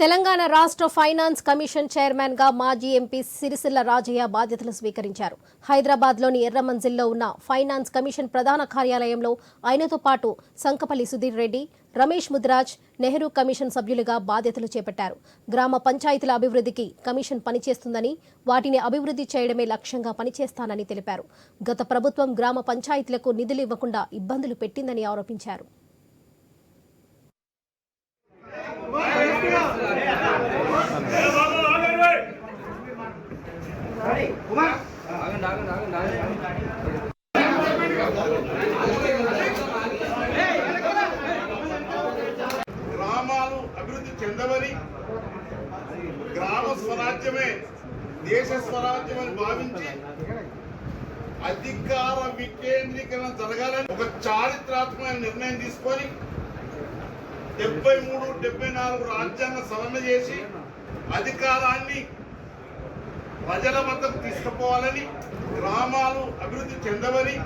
తెలంగాణ రాష్ట్ర finance commission చైర్మన్గా మాజీ ఎంపీ సిరిసిల్ల రాజయ్య బాధ్యతలు స్వీకరించారు. హైదరాబాద్లోని ఎర్రమంజిల్లో ఉన్న ఫైనాన్స్ కమిషన్ ప్రధాన కార్యాలయంలో ఆయనతో పాటు సంకపల్లి సుధీర్ రెడ్డి రమేష్ ముద్రాజ్ నెహ్రూ కమిషన్ సభ్యులుగా బాధ్యతలు చేపట్టారు. గ్రామ పంచాయతీల అభివృద్ధికి కమిషన్ పనిచేస్తుందని వాటిని అభివృద్ధి చేయడమే లక్ష్యంగా పనిచేస్తానని తెలిపారు. గత ప్రభుత్వం గ్రామ పంచాయతీలకు నిధులు ఇవ్వకుండా ఇబ్బందులు పెట్టిందని ఆరోపించారు. గ్రామాలు అభివృద్ధి చెందవని గ్రామ స్వరాజ్యమే దేశ స్వరాజ్యం అని భావించి అధికార వికేంద్రీకరణ జరగాలని ఒక చారిత్రాత్మకమైన నిర్ణయం తీసుకొని డెబ్బై మూడు డెబ్బై నాలుగు రాజ్యాంగ సవరణ చేసి అధికారాన్ని ప్రజల వద్దకు తీసుకుపోవాలని గ్రామాలు అభివృద్ధి చెందవని